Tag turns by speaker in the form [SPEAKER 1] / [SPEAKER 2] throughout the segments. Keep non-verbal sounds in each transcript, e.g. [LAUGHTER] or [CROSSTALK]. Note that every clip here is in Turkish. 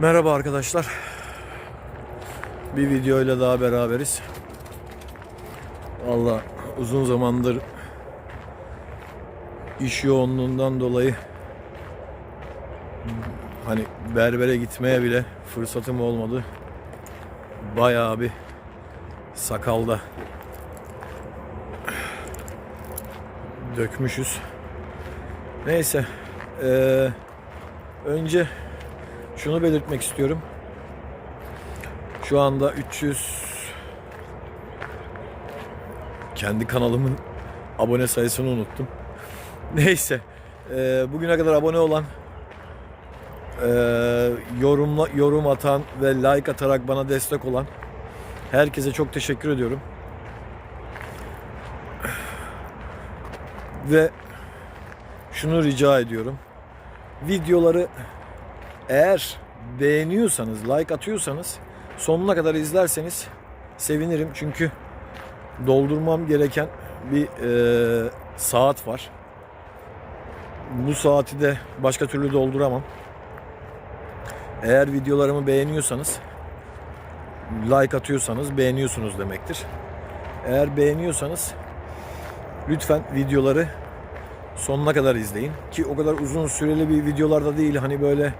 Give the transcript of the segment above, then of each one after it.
[SPEAKER 1] Merhaba arkadaşlar. Bir videoyla daha beraberiz. Valla uzun zamandır iş yoğunluğundan dolayı hani berbere gitmeye bile fırsatım olmadı. Bayağı bir sakalda dökmüşüz. Neyse. eee, önce şunu belirtmek istiyorum. Şu anda 300 kendi kanalımın abone sayısını unuttum. [LAUGHS] Neyse. eee, bugüne kadar abone olan eee, yorumla yorum atan ve like atarak bana destek olan herkese çok teşekkür ediyorum. Ve şunu rica ediyorum. Videoları eğer beğeniyorsanız, like atıyorsanız sonuna kadar izlerseniz sevinirim. Çünkü doldurmam gereken bir eee, saat var. Bu saati de başka türlü dolduramam. Eğer videolarımı beğeniyorsanız, like atıyorsanız beğeniyorsunuz demektir. Eğer beğeniyorsanız lütfen videoları sonuna kadar izleyin. Ki o kadar uzun süreli bir videolarda değil. Hani böyle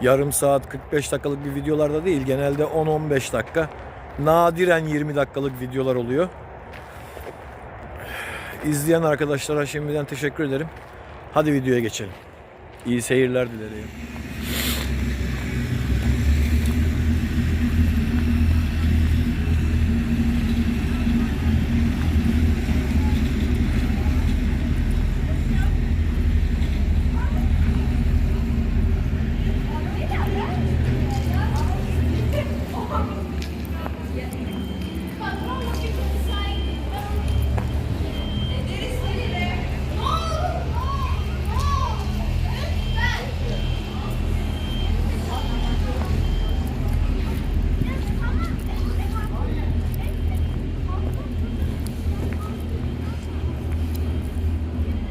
[SPEAKER 1] yarım saat 45 dakikalık bir videolarda değil. Genelde 10-15 dakika. Nadiren 20 dakikalık videolar oluyor. İzleyen arkadaşlara şimdiden teşekkür ederim. Hadi videoya geçelim. İyi seyirler dilerim.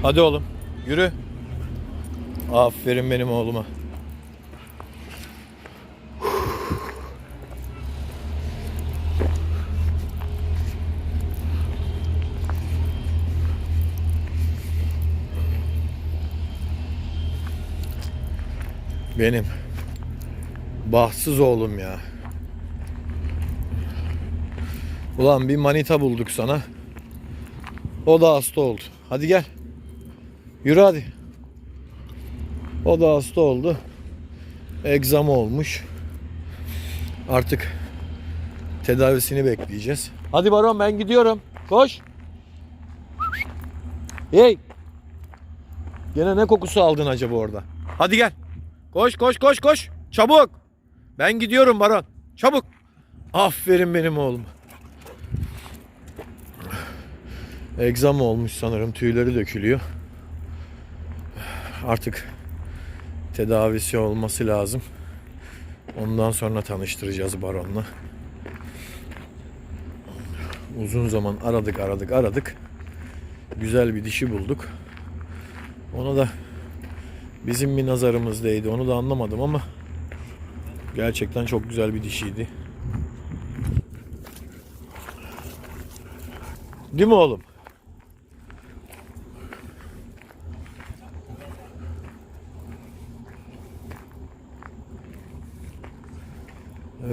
[SPEAKER 1] Hadi oğlum yürü. Aferin benim oğluma. Benim bahtsız oğlum ya. Ulan bir manita bulduk sana. O da hasta oldu. Hadi gel. Yürü hadi. O da hasta oldu. Egzama olmuş. Artık tedavisini bekleyeceğiz. Hadi Baron ben gidiyorum. Koş. Hey. Gene ne kokusu aldın acaba orada? Hadi gel. Koş koş koş koş. Çabuk. Ben gidiyorum Baron. Çabuk. Aferin benim oğlum. Egzama olmuş sanırım. Tüyleri dökülüyor artık tedavisi olması lazım. Ondan sonra tanıştıracağız baronla. Uzun zaman aradık aradık aradık. Güzel bir dişi bulduk. Ona da bizim bir nazarımız değdi. Onu da anlamadım ama gerçekten çok güzel bir dişiydi. Değil mi oğlum?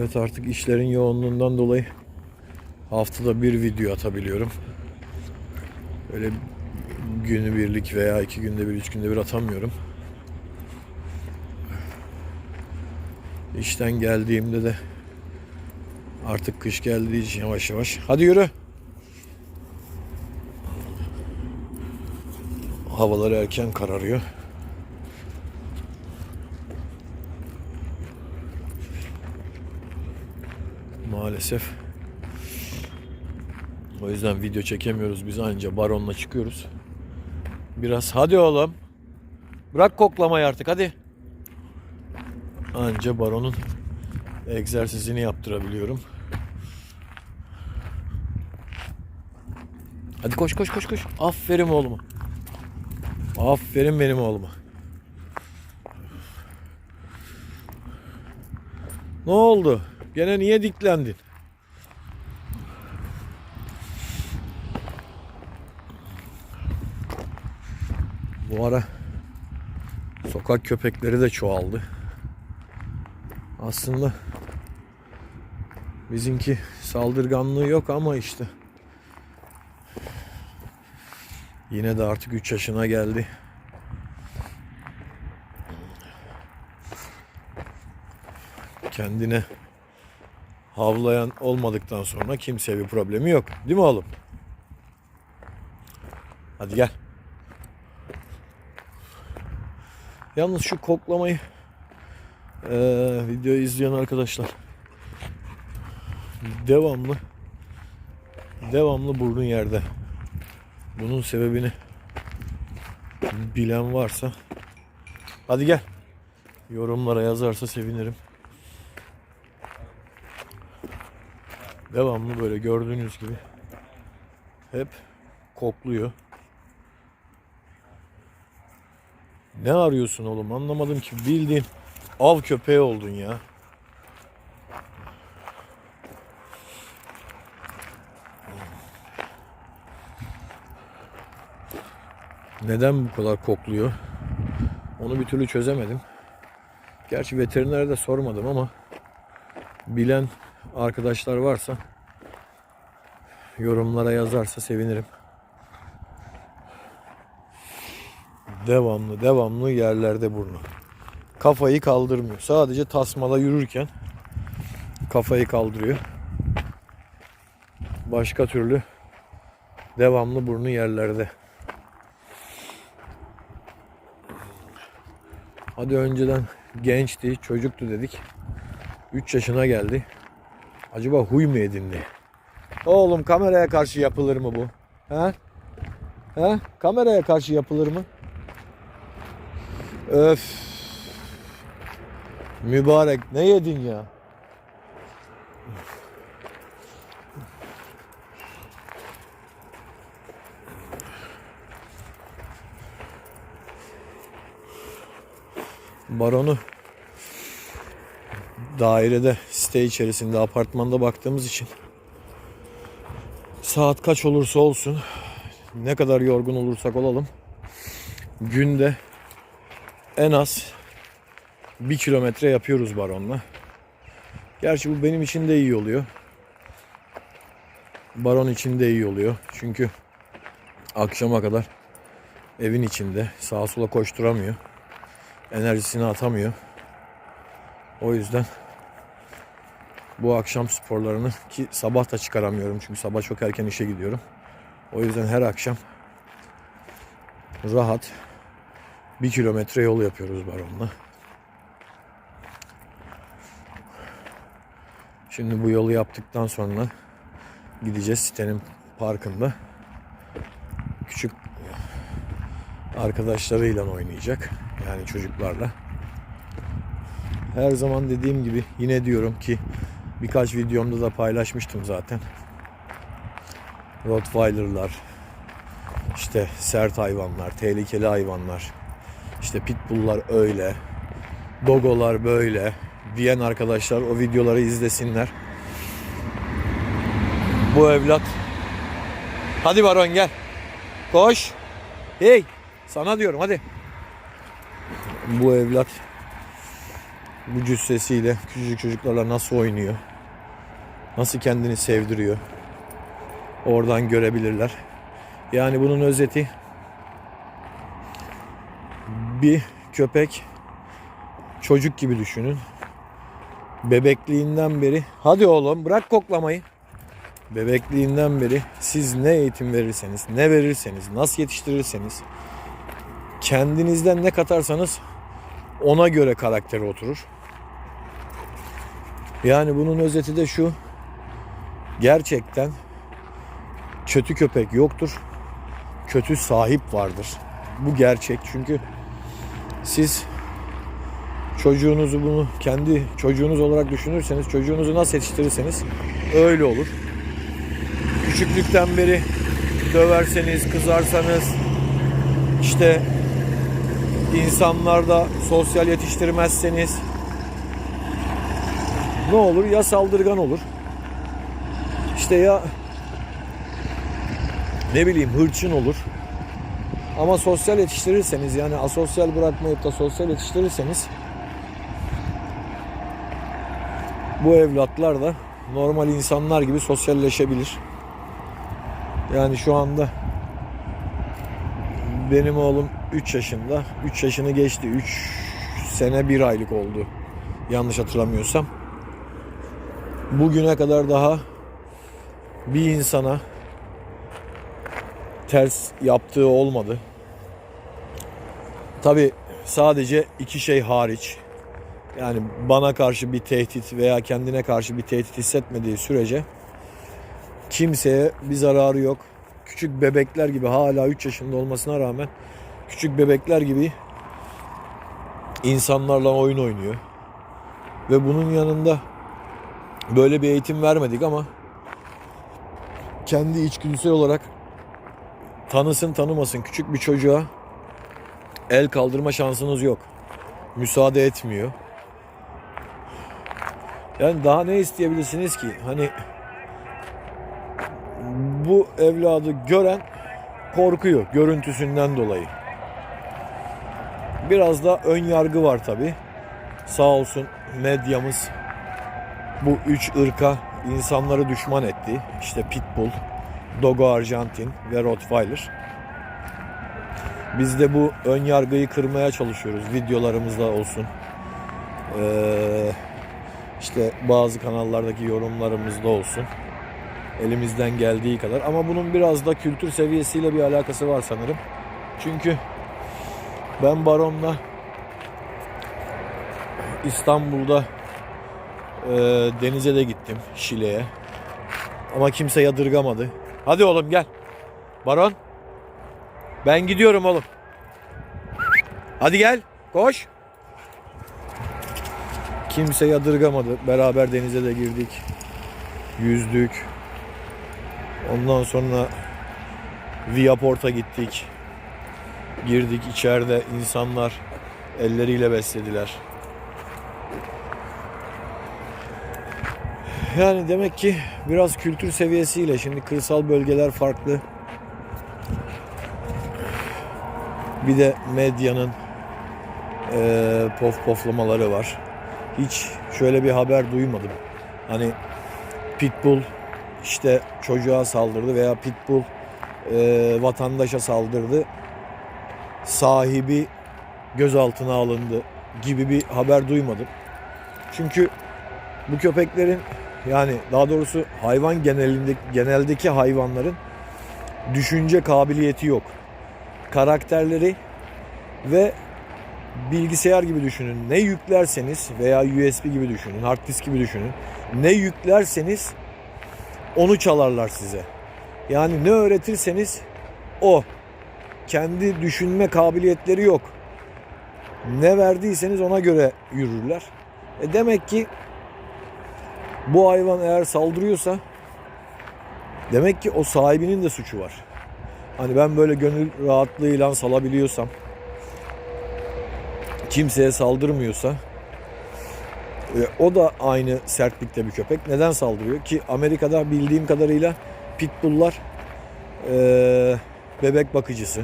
[SPEAKER 1] Evet artık işlerin yoğunluğundan dolayı haftada bir video atabiliyorum. Öyle günü birlik veya iki günde bir, üç günde bir atamıyorum. İşten geldiğimde de artık kış geldiği için yavaş yavaş. Hadi yürü. Havalar erken kararıyor. Maalesef. O yüzden video çekemiyoruz. Biz anca baronla çıkıyoruz. Biraz hadi oğlum. Bırak koklamayı artık hadi. Anca baronun egzersizini yaptırabiliyorum. Hadi koş koş koş koş. Aferin oğluma. Aferin benim oğluma. Ne oldu? Gene niye diklendin? Bu ara sokak köpekleri de çoğaldı. Aslında bizimki saldırganlığı yok ama işte yine de artık 3 yaşına geldi. Kendine havlayan olmadıktan sonra kimseye bir problemi yok. Değil mi oğlum? Hadi gel. Yalnız şu koklamayı eee videoyu izleyen arkadaşlar devamlı devamlı burnun yerde. Bunun sebebini bilen varsa hadi gel. Yorumlara yazarsa sevinirim. Devamlı böyle gördüğünüz gibi hep kokluyor. Ne arıyorsun oğlum anlamadım ki bildiğin av köpeği oldun ya. Neden bu kadar kokluyor? Onu bir türlü çözemedim. Gerçi veterinere de sormadım ama bilen arkadaşlar varsa yorumlara yazarsa sevinirim. Devamlı devamlı yerlerde burnu. Kafayı kaldırmıyor. Sadece tasmala yürürken kafayı kaldırıyor. Başka türlü devamlı burnu yerlerde. Hadi önceden gençti, çocuktu dedik. 3 yaşına geldi. Acaba huy mu edindi? Oğlum kameraya karşı yapılır mı bu? He? He? Kameraya karşı yapılır mı? Öf. Mübarek ne yedin ya? Baronu dairede site içerisinde apartmanda baktığımız için saat kaç olursa olsun ne kadar yorgun olursak olalım günde en az bir kilometre yapıyoruz baronla. Gerçi bu benim için de iyi oluyor. Baron için de iyi oluyor. Çünkü akşama kadar evin içinde sağa sola koşturamıyor. Enerjisini atamıyor. O yüzden bu akşam sporlarını ki sabah da çıkaramıyorum çünkü sabah çok erken işe gidiyorum. O yüzden her akşam rahat bir kilometre yol yapıyoruz baronla. Şimdi bu yolu yaptıktan sonra gideceğiz sitenin parkında. Küçük arkadaşlarıyla oynayacak. Yani çocuklarla. Her zaman dediğim gibi yine diyorum ki birkaç videomda da paylaşmıştım zaten. Rottweiler'lar, işte sert hayvanlar, tehlikeli hayvanlar, işte pitbull'lar öyle, dogolar böyle diyen arkadaşlar o videoları izlesinler. Bu evlat Hadi Baron gel. Koş. Hey, sana diyorum hadi. Bu evlat bu cüssesiyle küçücük çocuklarla nasıl oynuyor? Nasıl kendini sevdiriyor? Oradan görebilirler. Yani bunun özeti bir köpek çocuk gibi düşünün. Bebekliğinden beri hadi oğlum bırak koklamayı. Bebekliğinden beri siz ne eğitim verirseniz, ne verirseniz, nasıl yetiştirirseniz kendinizden ne katarsanız ona göre karakteri oturur. Yani bunun özeti de şu. Gerçekten kötü köpek yoktur. Kötü sahip vardır. Bu gerçek çünkü siz çocuğunuzu bunu kendi çocuğunuz olarak düşünürseniz, çocuğunuzu nasıl yetiştirirseniz öyle olur. Küçüklükten beri döverseniz, kızarsanız, işte insanlarda sosyal yetiştirmezseniz ne olur? Ya saldırgan olur. İşte ya ne bileyim hırçın olur. Ama sosyal yetiştirirseniz yani asosyal bırakmayıp da sosyal yetiştirirseniz bu evlatlar da normal insanlar gibi sosyalleşebilir. Yani şu anda benim oğlum 3 yaşında. 3 yaşını geçti. 3 sene 1 aylık oldu. Yanlış hatırlamıyorsam. Bugüne kadar daha bir insana ters yaptığı olmadı. Tabi sadece iki şey hariç. Yani bana karşı bir tehdit veya kendine karşı bir tehdit hissetmediği sürece kimseye bir zararı yok. Küçük bebekler gibi hala 3 yaşında olmasına rağmen küçük bebekler gibi insanlarla oyun oynuyor. Ve bunun yanında böyle bir eğitim vermedik ama kendi içgüdüsel olarak tanısın tanımasın küçük bir çocuğa el kaldırma şansınız yok. Müsaade etmiyor. Yani daha ne isteyebilirsiniz ki? Hani bu evladı gören korkuyor görüntüsünden dolayı. Biraz da ön yargı var tabi. Sağ olsun medyamız bu üç ırka insanları düşman etti. İşte Pitbull, Dogo Arjantin ve Rottweiler. Biz de bu ön yargıyı kırmaya çalışıyoruz. Videolarımızda olsun. Ee, işte bazı kanallardaki yorumlarımızda olsun. Elimizden geldiği kadar. Ama bunun biraz da kültür seviyesiyle bir alakası var sanırım. Çünkü ben Baron'la İstanbul'da e, denize de gittim. Şile'ye. Ama kimse yadırgamadı. Hadi oğlum gel. Baron. Ben gidiyorum oğlum. Hadi gel. Koş. Kimse yadırgamadı. Beraber denize de girdik. Yüzdük. Ondan sonra Viaport'a gittik. Girdik içeride insanlar elleriyle beslediler. Yani demek ki biraz kültür seviyesiyle şimdi kırsal bölgeler farklı. Bir de medyanın eee pof poflamaları var. Hiç şöyle bir haber duymadım. Hani Pitbull işte çocuğa saldırdı veya Pitbull eee, vatandaşa saldırdı. Sahibi gözaltına alındı gibi bir haber duymadım. Çünkü bu köpeklerin yani daha doğrusu hayvan genelinde geneldeki hayvanların düşünce kabiliyeti yok. Karakterleri ve bilgisayar gibi düşünün. Ne yüklerseniz veya USB gibi düşünün, hard disk gibi düşünün. Ne yüklerseniz onu çalarlar size. Yani ne öğretirseniz o. Kendi düşünme kabiliyetleri yok. Ne verdiyseniz ona göre yürürler. E demek ki bu hayvan eğer saldırıyorsa demek ki o sahibinin de suçu var. Hani ben böyle gönül rahatlığıyla salabiliyorsam kimseye saldırmıyorsa e, o da aynı sertlikte bir köpek. Neden saldırıyor? Ki Amerika'da bildiğim kadarıyla pitbulllar e, bebek bakıcısı.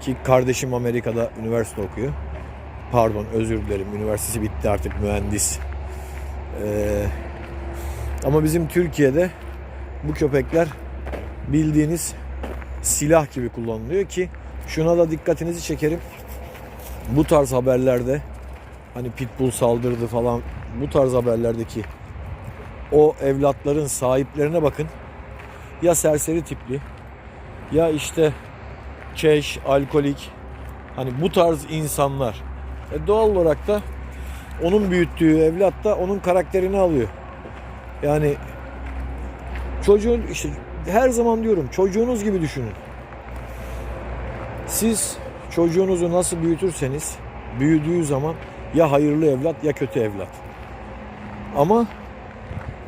[SPEAKER 1] Ki kardeşim Amerika'da üniversite okuyor. Pardon özür dilerim. Üniversitesi bitti artık mühendis. E, ama bizim Türkiye'de bu köpekler bildiğiniz silah gibi kullanılıyor ki şuna da dikkatinizi çekerim. Bu tarz haberlerde hani pitbull saldırdı falan bu tarz haberlerdeki o evlatların sahiplerine bakın. Ya serseri tipli ya işte keş, alkolik hani bu tarz insanlar. E doğal olarak da onun büyüttüğü evlat da onun karakterini alıyor. Yani çocuğun işte her zaman diyorum çocuğunuz gibi düşünün. Siz çocuğunuzu nasıl büyütürseniz büyüdüğü zaman ya hayırlı evlat ya kötü evlat. Ama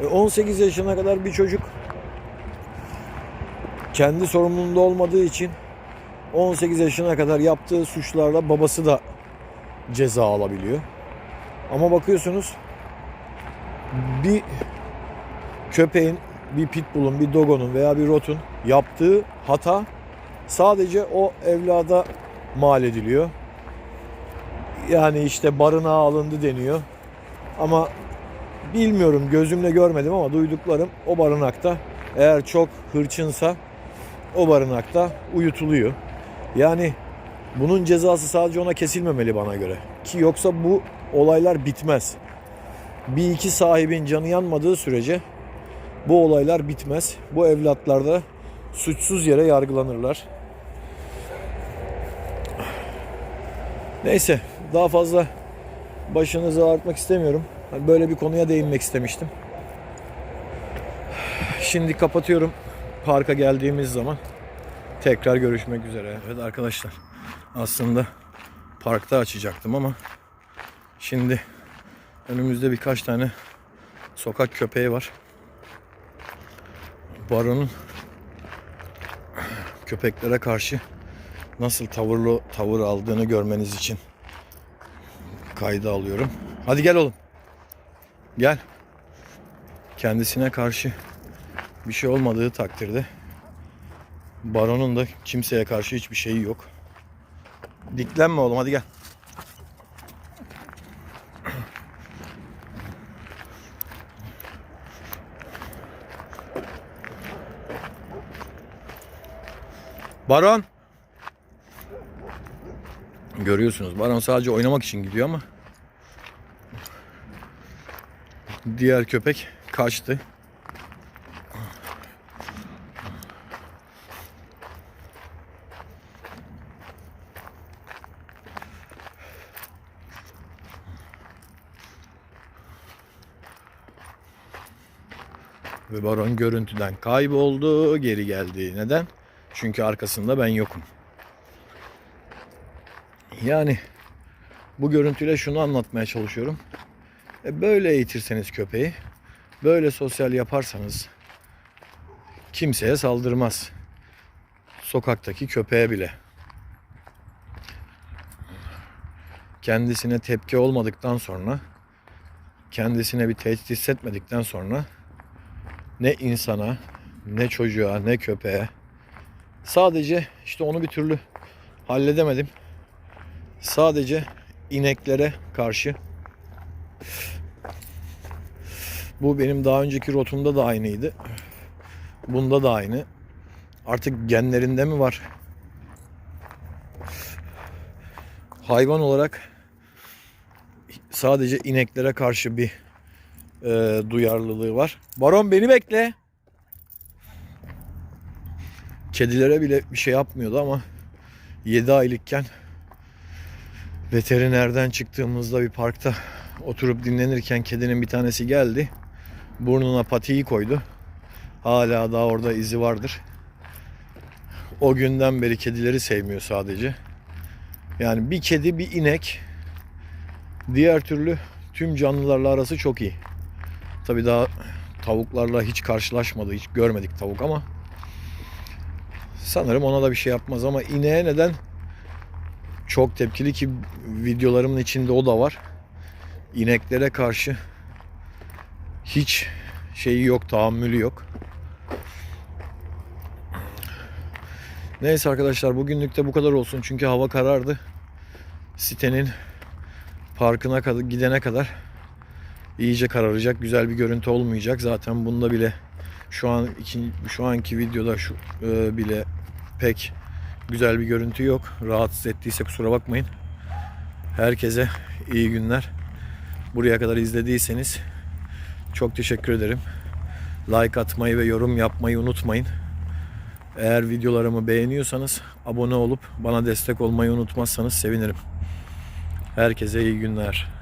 [SPEAKER 1] e, 18 yaşına kadar bir çocuk kendi sorumluluğunda olmadığı için 18 yaşına kadar yaptığı suçlarla babası da ceza alabiliyor. Ama bakıyorsunuz bir köpeğin, bir pitbull'un, bir dogonun veya bir rotun yaptığı hata sadece o evlada mal ediliyor. Yani işte barınağa alındı deniyor. Ama bilmiyorum gözümle görmedim ama duyduklarım o barınakta eğer çok hırçınsa o barınakta uyutuluyor. Yani bunun cezası sadece ona kesilmemeli bana göre. Ki yoksa bu olaylar bitmez. Bir iki sahibin canı yanmadığı sürece bu olaylar bitmez. Bu evlatlar da suçsuz yere yargılanırlar. Neyse daha fazla başınızı ağrıtmak istemiyorum. Hani Böyle bir konuya değinmek istemiştim. Şimdi kapatıyorum. Parka geldiğimiz zaman tekrar görüşmek üzere. Evet arkadaşlar aslında parkta açacaktım ama şimdi önümüzde birkaç tane sokak köpeği var. Baron'un köpeklere karşı nasıl tavırlı tavır aldığını görmeniz için kayda alıyorum. Hadi gel oğlum. Gel. Kendisine karşı bir şey olmadığı takdirde Baron'un da kimseye karşı hiçbir şeyi yok. Diklenme oğlum hadi gel. Baron. Görüyorsunuz Baron sadece oynamak için gidiyor ama diğer köpek kaçtı. Ve baron görüntüden kayboldu, geri geldi. Neden? Çünkü arkasında ben yokum. Yani bu görüntüyle şunu anlatmaya çalışıyorum. E böyle eğitirseniz köpeği, böyle sosyal yaparsanız kimseye saldırmaz. Sokaktaki köpeğe bile. Kendisine tepki olmadıktan sonra, kendisine bir tehdit hissetmedikten sonra ne insana, ne çocuğa, ne köpeğe sadece işte onu bir türlü halledemedim. Sadece ineklere karşı bu benim daha önceki rotumda da aynıydı. Bunda da aynı. Artık genlerinde mi var? Hayvan olarak sadece ineklere karşı bir e, duyarlılığı var. Baron beni bekle. Kedilere bile bir şey yapmıyordu ama 7 aylıkken veterinerden çıktığımızda bir parkta oturup dinlenirken kedinin bir tanesi geldi. Burnuna patiyi koydu. Hala daha orada izi vardır. O günden beri kedileri sevmiyor sadece. Yani bir kedi bir inek diğer türlü tüm canlılarla arası çok iyi. Tabii daha tavuklarla hiç karşılaşmadı, hiç görmedik tavuk ama sanırım ona da bir şey yapmaz ama ineğe neden çok tepkili ki videolarımın içinde o da var. İneklere karşı hiç şeyi yok, tahammülü yok. Neyse arkadaşlar bugünlük de bu kadar olsun çünkü hava karardı. Sitenin parkına gidene kadar iyice kararacak. Güzel bir görüntü olmayacak. Zaten bunda bile şu an şu anki videoda şu e, bile pek güzel bir görüntü yok. Rahatsız ettiyse kusura bakmayın. Herkese iyi günler. Buraya kadar izlediyseniz çok teşekkür ederim. Like atmayı ve yorum yapmayı unutmayın. Eğer videolarımı beğeniyorsanız abone olup bana destek olmayı unutmazsanız sevinirim. Herkese iyi günler.